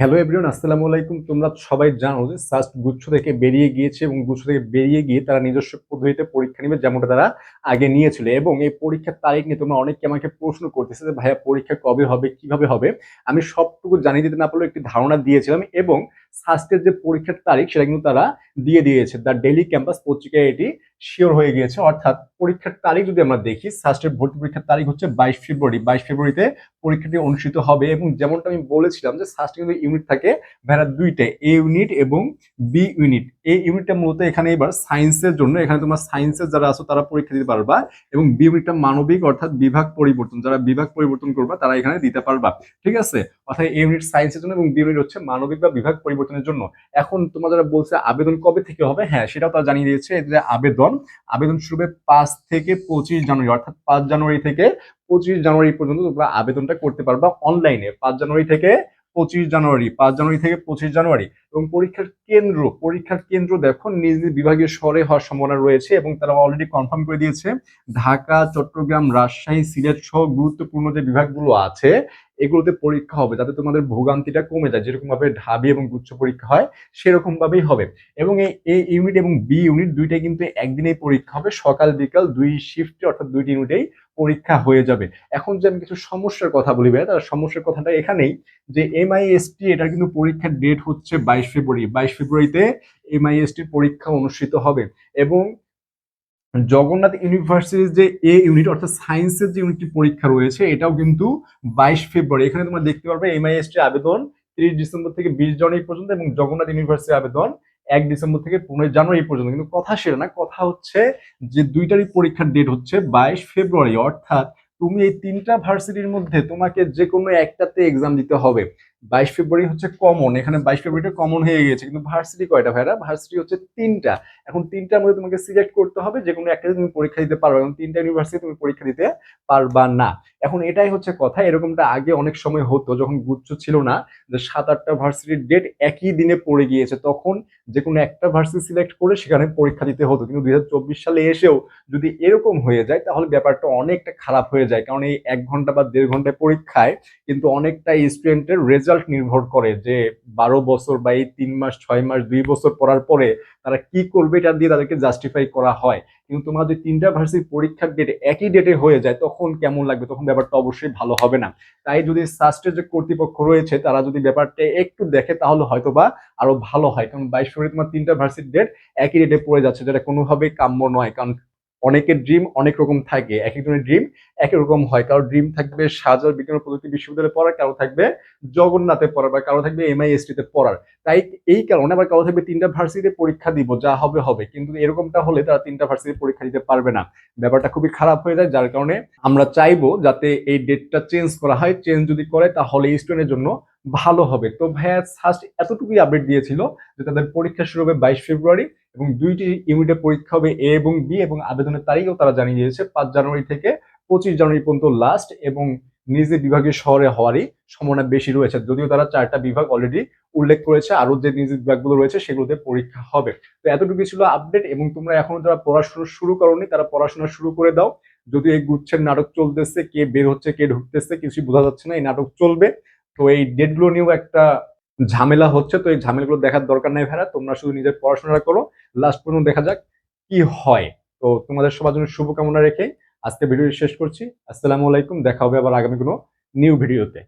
Hello everyone আসসালামু আলাইকুম। তোমরা সবাই জানো যে সাস্ট গুচ্ছ থেকে বেরিয়ে গিয়েছে এবং গুচ্ছ থেকে বেরিয়ে গিয়ে তারা নিজস্ব পদ্ধতিতে পরীক্ষা নেবে যেমনটা তারা আগে নিয়েছিল। এবং এই পরীক্ষার তারিখ নিয়ে তোমরা অনেকে আমাকে প্রশ্ন করতেছে যে, ভাইয়া, পরীক্ষা কবে হবে? কীভাবে হবে? আমি সবটুকু জানিয়ে দিতে না পারলেও একটি ধারণা দিয়েছিলাম এবং সাস্টের যে পরীক্ষার তারিখ সেটা কিন্তু তারা দিয়ে দিয়েছে। দ্য ডেলি ক্যাম্পাস পত্রিকায় এটি শিওর হয়ে গিয়েছে, অর্থাৎ পরীক্ষার তারিখ যদি আমরা দেখি সাস্টের ভর্তি পরীক্ষার তারিখ হচ্ছে বাইশ ফেব্রুয়ারি। বাইশ ফেব্রুয়ারিতে পরীক্ষাটি অনুষ্ঠিত হবে এবং যেমনটা আমি বলেছিলাম যে সাস্টে কিন্তু ইউনিট থাকে, ভেড়া দুইটা এ ইউনিট এবং বি ইউনিট এই ইউনিটটা মূলত এখানে এবার সায়েন্সের জন্য, এখানে তোমার সায়েন্সের যারা আছো তারা পরীক্ষা দিতে পারবা এবং বি ইউনিটটা মানবিক অর্থাৎ বিভাগ পরিবর্তন, যারা বিভাগ পরিবর্তন করবা তারা এখানে দিতে পারবা। ঠিক আছে? অর্থাৎ এ ইউনিট সায়েন্সের জন্য এবং বি ইউনিট হচ্ছে মানবিক বা বিভাগ পরিবর্তনের জন্য। এখন তোমরা যারা বলছে আবেদন কবে থেকে হবে? হ্যাঁ সেটাও তারা জানিয়ে দিয়েছে যে আবেদন আবেদন শুরু হবে পাঁচ থেকে পঁচিশ জানুয়ারি, অর্থাৎ পাঁচ জানুয়ারি থেকে পঁচিশ জানুয়ারি পর্যন্ত তোমরা আবেদনটা করতে পারবা অনলাইনে পাঁচ জানুয়ারি থেকে পঁচিশ জানুয়ারি, পাঁচ জানুয়ারি থেকে পঁচিশ জানুয়ারি। এবং পরীক্ষার কেন্দ্র পরীক্ষার কেন্দ্র দেখো, নিজ নিজ বিভাগীয় শহরে হওয়ার সম্ভাবনা রয়েছে এবং তারা অলরেডি কনফার্ম করে দিয়েছে। ঢাকা, চট্টগ্রাম, রাজশাহী, সিলেট সহ গুরুত্বপূর্ণ যে বিভাগগুলো আছে, এগুলোতে পরীক্ষা হবে যাতে তোমাদের ভোগান্তিটা কমে যায়। যেরকম ভাবে ঢাবি এবং গুচ্ছ পরীক্ষা হয় সেরকম ভাবেই হবে। এবং এই এ ইউনিট এবং বি ইউনিট দুইটাই কিন্তু একদিনেই পরীক্ষা হবে। সকাল, বিকাল দুই শিফটে অর্থাৎ দুইটি ইউনিটেই পরীক্ষা হয়ে যাবে। এখন যে আমি কিছু সমস্যার কথা বলি তার সমস্যার কথাটা এখানেই যে এমআইএসটি এটার কিন্তু পরীক্ষার ডেট হচ্ছে বাইশ ফেব্রুয়ারি, বাইশ ফেব্রুয়ারিতে এমআইএসটির পরীক্ষা অনুষ্ঠিত হবে এবং জগন্নাথ ইউনিভার্সিটির যে এ ইউনিট অর্থাৎ সায়েন্সের যে ইউনিটটি পরীক্ষা রয়েছে, এটাও কিন্তু বাইশ ফেব্রুয়ারি। এখানে তোমরা দেখতে পারবে এমআইএসটি আবেদন তিরিশ ডিসেম্বর থেকে বিশ জানুয়ারি পর্যন্ত এবং জগন্নাথ ইউনিভার্সিটির আবেদন এক ডিসেম্বর থেকে পনেরো জানুয়ারি পর্যন্ত। কিন্তু কথা সেটা না, কথা হচ্ছে যে দুইটারই পরীক্ষার ডেট হচ্ছে বাইশ ফেব্রুয়ারি। অর্থাৎ তুমি এই তিনটা ভার্সিটির মধ্যে তোমাকে যে কোনো একটাতে এক্সাম দিতে হবে। বাইশ ফেব্রুয়ারি হচ্ছে কমন এখানে বাইশ ফেব্রুয়ারিটা কমন হয়ে গেছে কিন্তু ভার্সিটি কয়টা ভাইরা ভার্সিটি হচ্ছে তিনটা। এখন তিনটার মধ্যে তোমাকে সিলেক্ট করতে হবে যে কোনো একটা তুমি পরীক্ষা দিতে পারবে এবং তিনটা ইউনিভার্সিটি তুমি পরীক্ষা দিতে পারবা না। এখন এটাই হচ্ছে কথা, এরকমটা আগে অনেক সময় হতো, যখন গুচ্ছ ছিল না, যে সাত আটটা ভার্সিটির ডেট একই দিনে পড়ে গিয়েছে, তখন যে কোনো একটা ভার্সিটি সিলেক্ট করে সেখানে পরীক্ষা দিতে হতো। কিন্তু দুই হাজার চব্বিশ সালে এসেও যদি এরকম হয়ে যায়, তাহলে ব্যাপারটা অনেকটা খারাপ হয়ে যায়। কারণ এই এক ঘণ্টা বা দেড় ঘন্টায় পরীক্ষায় কিন্তু অনেকটা স্টুডেন্টের রেজাল্ট নির্ভর করে যে বারো বছর বা এই তিন মাস, ছয় মাস, দুই বছর পড়ার পরে তারা কি করবে এটা দিয়ে তাদেরকে জাস্টিফাই করা হয়। কিন্তু তোমার যদি তিনটা ভার্সিটির পরীক্ষার ডেট একই ডেটে হয়ে যায়, তখন কেমন লাগবে? তখন ব্যাপারটা অবশ্যই ভালো হবে না। তাই যদি সাস্টের যে কর্তৃপক্ষ রয়েছে, তারা যদি ব্যাপারটা একটু দেখে, তাহলে হয়তো বা আরও ভালো হয়। কারণ বাইশ ফেব্রুয়ারি তোমার তিনটা ভার্সিটির ডেট একই ডেটে পড়ে যাচ্ছে, যেটা কোনোভাবেই কাম্য নয়। কারণ অনেকের ড্রিম অনেক রকম থাকে। এক একজনের ড্রিম একই রকম হয়। কারও ড্রিম থাকবে সাজার, বিজ্ঞান প্রযুক্তি বিশ্ববিদ্যালয়ে পড়ার, কারও থাকবে জগন্নাথে পড়ার বা কারও থাকবে এমআইএসটি তে পড়ার। তাই এই কারণে আবার কারও থাকবে তিনটা ভার্সিটিতে পরীক্ষা দিব, যা হবে হবে। কিন্তু এরকমটা হলে তারা তিনটা ভার্সিটি পরীক্ষা দিতে পারবে না। ব্যাপারটা খুবই খারাপ হয়ে যায়, যার কারণে আমরা চাইব যাতে এই ডেটটা চেঞ্জ করা হয়। চেঞ্জ যদি করে, তাহলে স্টুডেন্টের জন্য ভালো হবে। তো ভাইয়া ফার্স্ট এতটুকুই আপডেট দিয়েছিল যে তাদের পরীক্ষা শুরু হবে বাইশ ফেব্রুয়ারি। এবং দুইটি ইউনিটে পরীক্ষা হবে এ এবং বি এবং আবেদনের তারিখও তারা জানিয়ে দিয়েছে, পাঁচ জানুয়ারি থেকে পঁচিশ জানুয়ারি পর্যন্ত লাস্ট এবং নিজের বিভাগীয় শহরে হওয়ারই সম্ভাবনা বেশি রয়েছে। যদিও তারা চারটা বিভাগ অলরেডি উল্লেখ করেছে আরও যে নিজের বিভাগগুলো রয়েছে সেগুলোতে পরীক্ষা হবে। তো এতটুকু ছিল আপডেট এবং তোমরা এখনও যারা পড়াশোনা শুরু করোনি তারা পড়াশোনা শুরু করে দাও। যদিও এই গুচ্ছের নাটক চলতেছে, কে বের হচ্ছে, কে ঢুকতেছে কিছু বোঝা যাচ্ছে না, এই নাটক চলবে। তো এই ডেটগুলো নিয়েও একটা ঝামেলা হচ্ছে, তো এই ঝামেলাগুলো দেখার দরকার নেই ভেড়া। তোমরা শুধু নিজের পড়াশোনাটা করো। লাস্ট পর্যন্ত দেখা যাক কি হয়। তো তোমাদের সবার জন্য শুভকামনা রেখে আজকে ভিডিও শেষ করছি। আসসালামু আলাইকুম। দেখা হবে আবার আগামী কোনো নিউ ভিডিওতে